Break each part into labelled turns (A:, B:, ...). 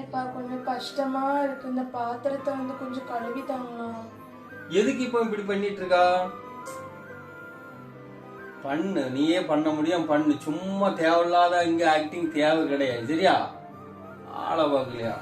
A: எப்பா கொஞ்சம் கஷ்டமா இருக்கு. இந்த பாத்திரத்தை வந்து கொஞ்சம் கழுவி தாங்களா
B: எதுக்கு இப்போ இப்படி பண்ணிட்டு இருக்கா பண்ணு. நீயே பண்ண முடியும் பண்ணு. சும்மா தேவையில்லாத இங்க ஆக்டிங் தேவை கிடையாது. சரியா? ஆளை பார்க்கலையா?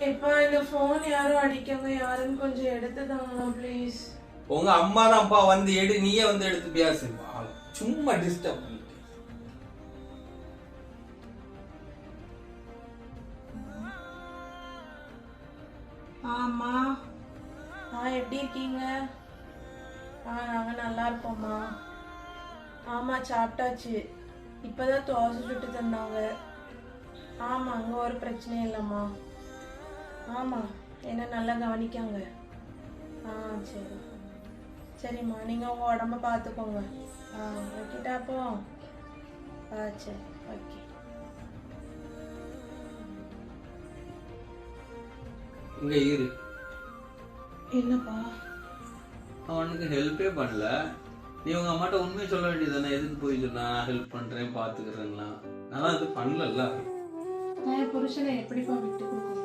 A: எப்பா இந்த ஃபோன் யாரும் அடிக்கவங்க யாருன்னு கொஞ்சம் எடுத்து தாங்களா ப்ளீஸ்
B: உங்க அம்மா தான்ப்பா வந்து எடு நீயே வந்து எடுத்து பேசு. சும்மா டிஸ்டர்ப்
A: ஆமா. ஆ எப்படி இருக்கீங்க? ஆ நாங்கள் நல்லா இருப்போம்மா ஆமாம் சாப்பிட்டாச்சு. இப்போதான் தோசை சுட்டு தந்தாங்க. ஆமாம் அங்கே ஒரு பிரச்சனையும் இல்லைம்மா. ஆமாம் என்ன நல்லா கவனிக்காங்க. ஆ சரி. சரிம்மா நீங்கள் உங்கள் உடம்ப பார்த்துக்கோங்க ஆ வைக்கிட்டா அப்போ ஆ சரி ஓகே
B: இங்க இரு.
A: என்னப்பா?
B: அவனுக்கு ஹெல்ப்பே பண்ணல. நீ உங்க அம்மாட்ட உண்மையை சொல்ல வேண்டியதானே எதுக்கு போய் சொன்னா ஹெல்ப் பண்றேன் பாத்துக்கிறேன்லாம். நல்லா அது பண்ணல
A: நான் புருஷனை எப்படிப்பா விட்டு கொடுக்க